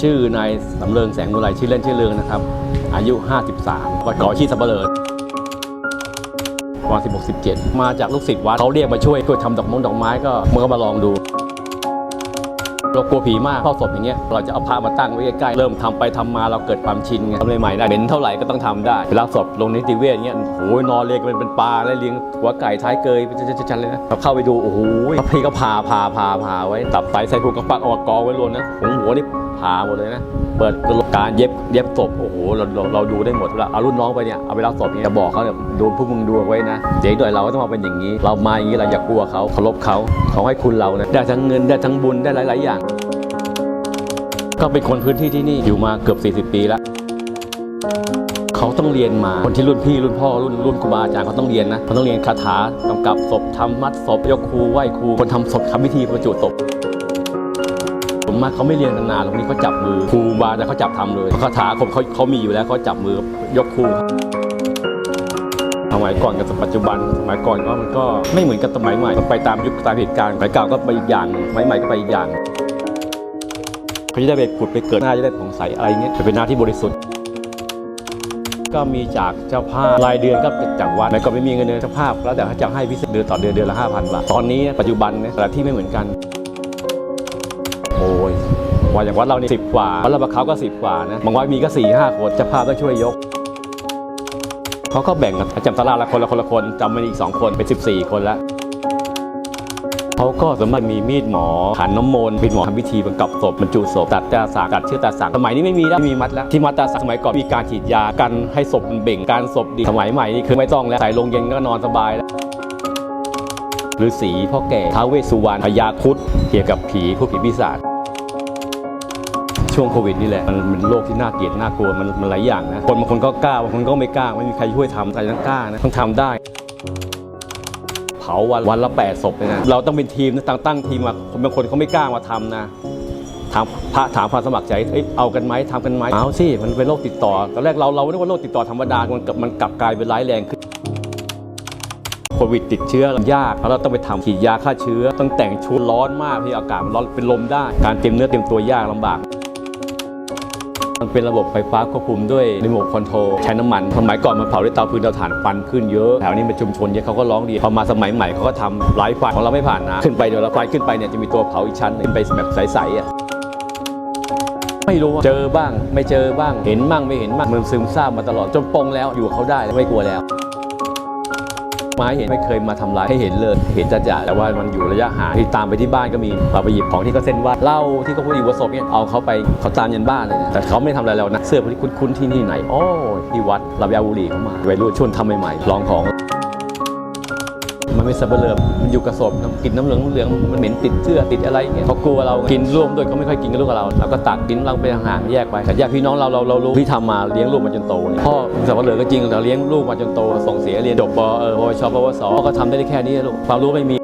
ชื่อนายสำเริงแสงมุไรชื่อเล่นชื่อเรืองนะครับ อายุ 53วัดเกอบอาชีสับปะเลอวัน16 17 มาจากลูกศิษย์วัดเขาเรียกมาช่วยช่วยทำดอกมงดอกไม้ก็มือก็มาลองดู เรากลัวผีมากเข้าศพอย่างเงี้ยเราจะเอาพระมาตั้งไว้ใกล้ๆเริ่มทำไปทำมาเราเกิดความชินไงทำใหม่ๆได้เห็นเท่าไหร่ก็ต้องทำได้เวลาศพลงในติเวชเงี้ยโอ้ยนอนเรียงกันเป็นปลาแล้วเลี้ยงหัวไก่ท้ายเกยเป็นชันๆเลยนะเราเข้าไปดูโอ้โหพี่ก็พาพาพาพาไว้ตับไตใส่ผูกกระปักเออกกองไว้รวนนะหัวหัวนี่พาหมดเลยนะ เปิดกระโหลกการเย็บเย็บศพโอ้โหเราเราเราดูได้หมดเวลาเอารุ่นน้องไปเนี่ยเอาไปรับศพเนี่ยจะบอกเขาเนี่ยดูพวกมึงดูไว้นะเจ๊งหน่อยเราก็ต้องมาเป็นอย่างนี้ เรามาอย่างนี้เราอย่ากลัวเขาเคารพเขาเขาให้คุณเรานะได้ทั้งเงินได้ทั้งบุญได้หลาย ๆ อย่างก็เป็นคนพื้นที่ที่นี่อยู่มาเกือบ 40 ปีแล้ว เขาต้องเรียนมาคนที่รุ่นพี่รุ่นพ่อรุ่นรุ่นครูบาอาจารย์เขาต้องเรียนนะเขาต้องเรียนคาถากำกับศพทำมัดศพยกครูไหว้ครูคนทำศพทำพิธีประจุศพผมมาเขาไม่เรียนนานหรอกนี่เขาจับมือครูบาอาจารย์เขาจับทำเลยคาถาเขาเขาเขามีอยู่แล้วเขาจับมือยกครูสมัยก่อนกับปัจจุบัน สมัยก่อนก็มันก็ไม่เหมือนกับสมัยใหม่ไปตามยุคตามเหตุการณ์สมัยเก่าก็ไปอีกอย่างสมัยใหม่ก็ไปอีกอย่าง เขาจะได้ไปผุดไปเกิดหน้าจะได้ผ่องใสอะไรเงี้ยจะเป็นหน้าที่บริสุทธิ์ ก็มีจากเจ้าภาพรายเดือนก็เป็นจากวัดแล้วก็ไม่มีเงินเดือนเจ้าภาพ แล้วแต่เขาจะให้พิเศษเดือนต่อเดือนเดือนละห้าพันบาทตอนนี้ปัจจุบันเนี่ยแต่ละที่ไม่เหมือนกันโอ้ยว่าอย่างวัดเรานี่สิบกว่าวัดเราบะเขาก็สิบกว่านะบางวัดมีก็สี่ห้าคนเจ้าภาพต้องช่วยยกเขาก็แบ่งกันจำตลาดละคนละคนละคนจำมันอีกสองคนเป็นสิบสี่คนแล้ว เขาก็สามารถมีมีดหมอขันน้ำมนต์มีดหมอทำพิธีบรรกับศพบรรจุศพตัดตาสากตัดเชือกตาสากสมัยนี้ไม่มีแล้วไม่มีมัดแล้วที่มัดตาสากสมัยก่อนมีการฉีดยากันให้ศพมันเบ่งการศพดีสมัยใหม่นี่คือไม่ต้องแล้วใส่ลงเย็นก็นอนสบายแล้วฤาษีพ่อแก่ท้าวเวสสุวรรณพญาคุดเกี่ยวกับผีผู้ผีปีศาจช่วงโควิดนี่แหละมันเป็นโรคที่น่าเกลียดน่ากลัวมันมันหลายอย่างนะคนบางคนก็กล้าบางคนก็ไม่กล้าไม่มีใครช่วยทำใครต้องกล้านะต้องทำได้าวันวันละแปดศพเลยนะเราต้องเป็นทีมนะตั้งตั้งทีมมาคนบางคนเขาไม่กล้ามาทำนะถามพระถามความสมัครใจเอ้ยเอากันไหมทำกันไหมเอาสิมันเป็นโรคติดต่อตอนแรกเราเราไม่ได้ว่าโรคติดต่อธรรมดามันกลับมันกลับกลายเป็นร้ายแรงขึ้นโควิดติดเชื้อยากแล้วเราต้องไปทำฉีดยาฆ่าเชื้อ ต้องแต่งชุดร้อนมากที่อากาศมันร้อนเป็นลมได้ การเตรียมเนื้อเตรียมตัวยากลำบาก มันเป็นระบบไฟฟ้าควบคุมด้วยรีโมทคอนโทรลใช้น้ำมันสมัยก่อนมันเผาด้วยเตาฟืนเตาถ่านควันขึ้นเยอะแถวนี้เป็นชุมชนเยอะเขาก็ร้องดีพอมาสมัยใหม่เขาก็ทำไร้ไฟของเราไม่ผ่านนะขึ้นไปเดี๋ยวเราไฟขึ้นไปเนี่ยจะมีตัวเผาอีกชั้นขึ้นไปแบบใสๆอะไม่รู้เจอบ้าง ไม่เจอบ้างเห็นบ้างไม่เห็นบ้างมันซึมซาบมาตลอดจนปงแล้วอยู่เขาได้ไม่กลัวแล้ว ไม้เห็นไม่เคยมาทำลายให้เห็นเลย เห็นจัดๆแต่ว่ามันอยู่ระยะห่างที่ตามไปที่บ้านก็มีเราไปหยิบของที่เขาเส้นว่าเหล้าที่เขาพูดอีกวัศพเนี่ยเอาเขาไปเขาตามยันบ้านเลยนะแต่เขาไม่ทำอะไรเรานะเสื้อพวกนี้คุ้นๆที่นี่ไหนโอ้ยที่วัดเราไปเอาบุหรี่เข้ามาวัยรุ่นชวนทำใหม่ๆลองของ มันไม่สับเบลือมันอยู่กับศพกินน้ำเหลืองน้ำเหลืองมันเหม็นติดเสื้อติดอะไรเงี้ยเขากลัวเรากินร่วมด้วยเขาไม่ค่อยกินกับลูกกับเราเราก็ตักกินเราไปห่างแยกไปแต่ญาติพี่น้องเราเราเรารู้ที่ทำมาเลี้ยงลูกมาจนโตพ่อสับเบลือก็จริงแต่เลี้ยงลูกมาจนโตส่งเสียเรียนจบปเออปวชปวสก็ทำได้แค่นี้ลูกความรู้ไม่มี